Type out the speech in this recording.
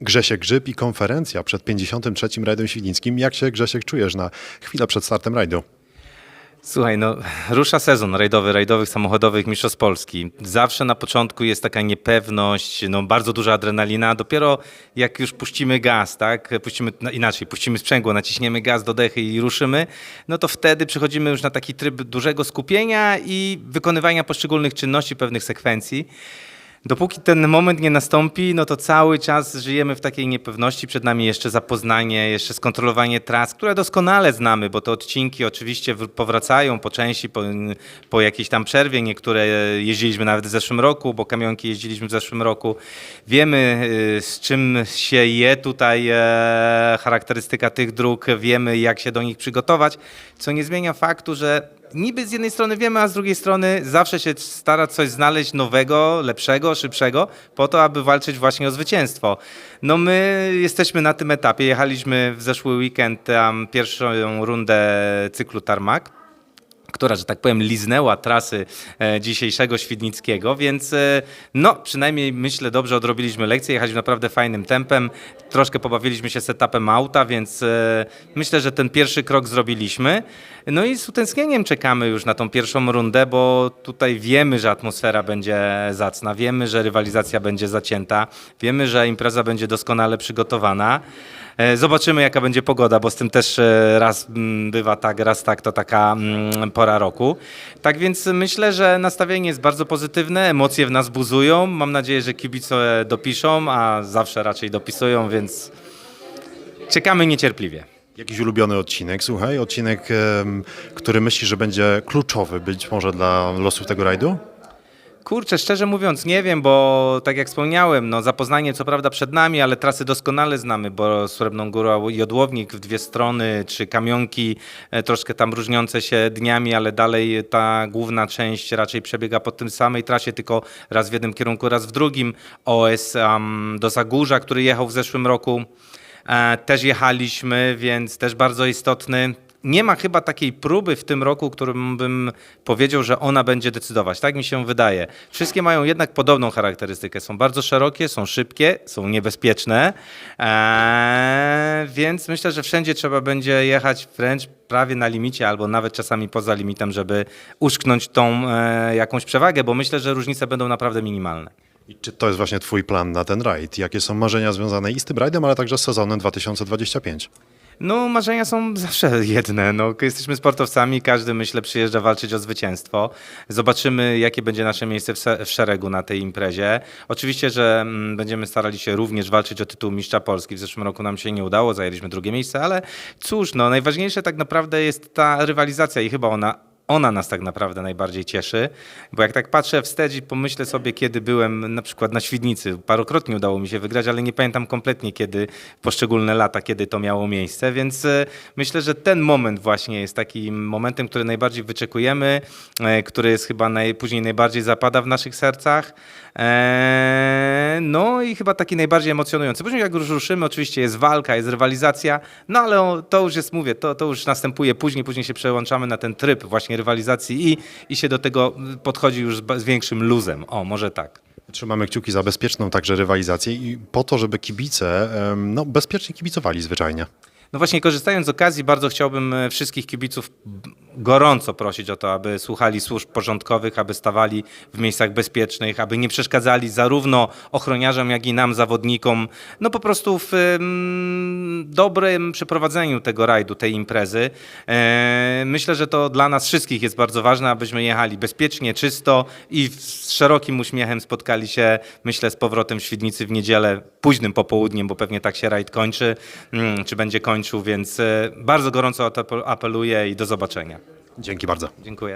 Grzesiek Grzyb i konferencja przed 53. rajdem świdnickim. Jak się Grzesiek czujesz na chwilę przed startem rajdu? Słuchaj, no rusza sezon rajdowy, rajdowych, samochodowych Mistrzostw Polski. Zawsze na początku jest taka niepewność, no bardzo duża adrenalina. Dopiero jak już puścimy gaz, tak, puścimy no, inaczej, puścimy sprzęgło, naciśniemy gaz do dechy i ruszymy, no to wtedy przechodzimy już na taki tryb dużego skupienia i wykonywania poszczególnych czynności, pewnych sekwencji. Dopóki ten moment nie nastąpi, no to cały czas żyjemy w takiej niepewności. Przed nami jeszcze zapoznanie, jeszcze skontrolowanie tras, które doskonale znamy, bo te odcinki oczywiście wr- powracają po części, po, po jakiejś tam przerwie. Niektóre jeździliśmy nawet w zeszłym roku, bo kamionki jeździliśmy w zeszłym roku. Wiemy, y, z czym się je tutaj e, charakterystyka tych dróg, wiemy, jak się do nich przygotować, co nie zmienia faktu, że niby z jednej strony wiemy, a z drugiej strony zawsze się stara coś znaleźć nowego, lepszego, szybszego, po to, aby walczyć właśnie o zwycięstwo. No my jesteśmy na tym etapie. Jechaliśmy w zeszły weekend tam pierwszą rundę cyklu Tarmac która, że tak powiem, liznęła trasy e, dzisiejszego Świdnickiego, więc e, no, przynajmniej myślę, dobrze odrobiliśmy lekcję, jechaliśmy naprawdę fajnym tempem, troszkę pobawiliśmy się setupem auta, więc e, myślę, że ten pierwszy krok zrobiliśmy. No i z utęsknieniem czekamy już na tą pierwszą rundę, bo tutaj wiemy, że atmosfera będzie zacna, wiemy, że rywalizacja będzie zacięta, wiemy, że impreza będzie doskonale przygotowana. E, Zobaczymy, jaka będzie pogoda, bo z tym też e, raz mm, bywa tak, raz tak, to taka mm, pora roku. Tak więc myślę, że nastawienie jest bardzo pozytywne, emocje w nas buzują. Mam nadzieję, że kibice dopiszą, a zawsze raczej dopisują, więc czekamy niecierpliwie. Jakiś ulubiony odcinek, słuchaj, odcinek, który myślisz, że będzie kluczowy być może dla losów tego rajdu? Kurczę, szczerze mówiąc, nie wiem, bo tak jak wspomniałem, no zapoznanie co prawda przed nami, ale trasy doskonale znamy, bo Srebrną Górą Jodłownik w dwie strony, czy Kamionki, e, troszkę tam różniące się dniami, ale dalej ta główna część raczej przebiega po tym samej trasie, tylko raz w jednym kierunku, raz w drugim. OS um, do Zagórza, który jechał w zeszłym roku, e, też jechaliśmy, więc też bardzo istotny. Nie ma chyba takiej próby w tym roku, którym bym powiedział, że ona będzie decydować. Tak mi się wydaje. Wszystkie mają jednak podobną charakterystykę. Są bardzo szerokie, są szybkie, są niebezpieczne, eee, więc myślę, że wszędzie trzeba będzie jechać wręcz prawie na limicie, albo nawet czasami poza limitem, żeby uszknąć tą e, jakąś przewagę, bo myślę, że różnice będą naprawdę minimalne. I czy to jest właśnie twój plan na ten rajd? Jakie są marzenia związane i z tym rajdem, ale także z sezonem 2025? No, marzenia są zawsze jedne. No, jesteśmy sportowcami, każdy myślę przyjeżdża walczyć o zwycięstwo. Zobaczymy, jakie będzie nasze miejsce w, szeregu na tej imprezie. Oczywiście, że mm, będziemy starali się również walczyć o tytuł mistrza Polski. W zeszłym roku nam się nie udało, zajęliśmy drugie miejsce, ale cóż, no, najważniejsze tak naprawdę jest ta rywalizacja i chyba ona ona nas tak naprawdę najbardziej cieszy, bo jak tak patrzę wstecz i pomyślę sobie, kiedy byłem na przykład na Świdnicy, parokrotnie udało mi się wygrać, ale nie pamiętam kompletnie kiedy, poszczególne lata, kiedy to miało miejsce, więc e, myślę, że ten moment właśnie jest takim momentem, który najbardziej wyczekujemy, e, który jest chyba naj, później najbardziej zapada w naszych sercach. E, No i chyba taki najbardziej emocjonujący. Później jak już ruszymy, oczywiście jest walka, jest rywalizacja, no ale to już jest, mówię, to, to już następuje później, później się przełączamy na ten tryb właśnie rywalizacji i, i się do tego podchodzi już z, z większym luzem. O, może tak. Trzymamy kciuki za bezpieczną także rywalizację i po to, żeby kibice no, bezpiecznie kibicowali zwyczajnie. No właśnie, korzystając z okazji, bardzo chciałbym e, wszystkich kibiców gorąco prosić o to, aby słuchali służb porządkowych, aby stawali w miejscach bezpiecznych, aby nie przeszkadzali zarówno ochroniarzom, jak i nam, zawodnikom, no po prostu w em, dobrym przeprowadzeniu tego rajdu, tej imprezy. E, myślę, że to dla nas wszystkich jest bardzo ważne, abyśmy jechali bezpiecznie, czysto i z szerokim uśmiechem spotkali się, myślę, z powrotem w Świdnicy w niedzielę, późnym popołudniem, bo pewnie tak się rajd kończy, mm, czy będzie kończył, więc e, bardzo gorąco o to apeluję i do zobaczenia. Dzięki bardzo. Dziękuję.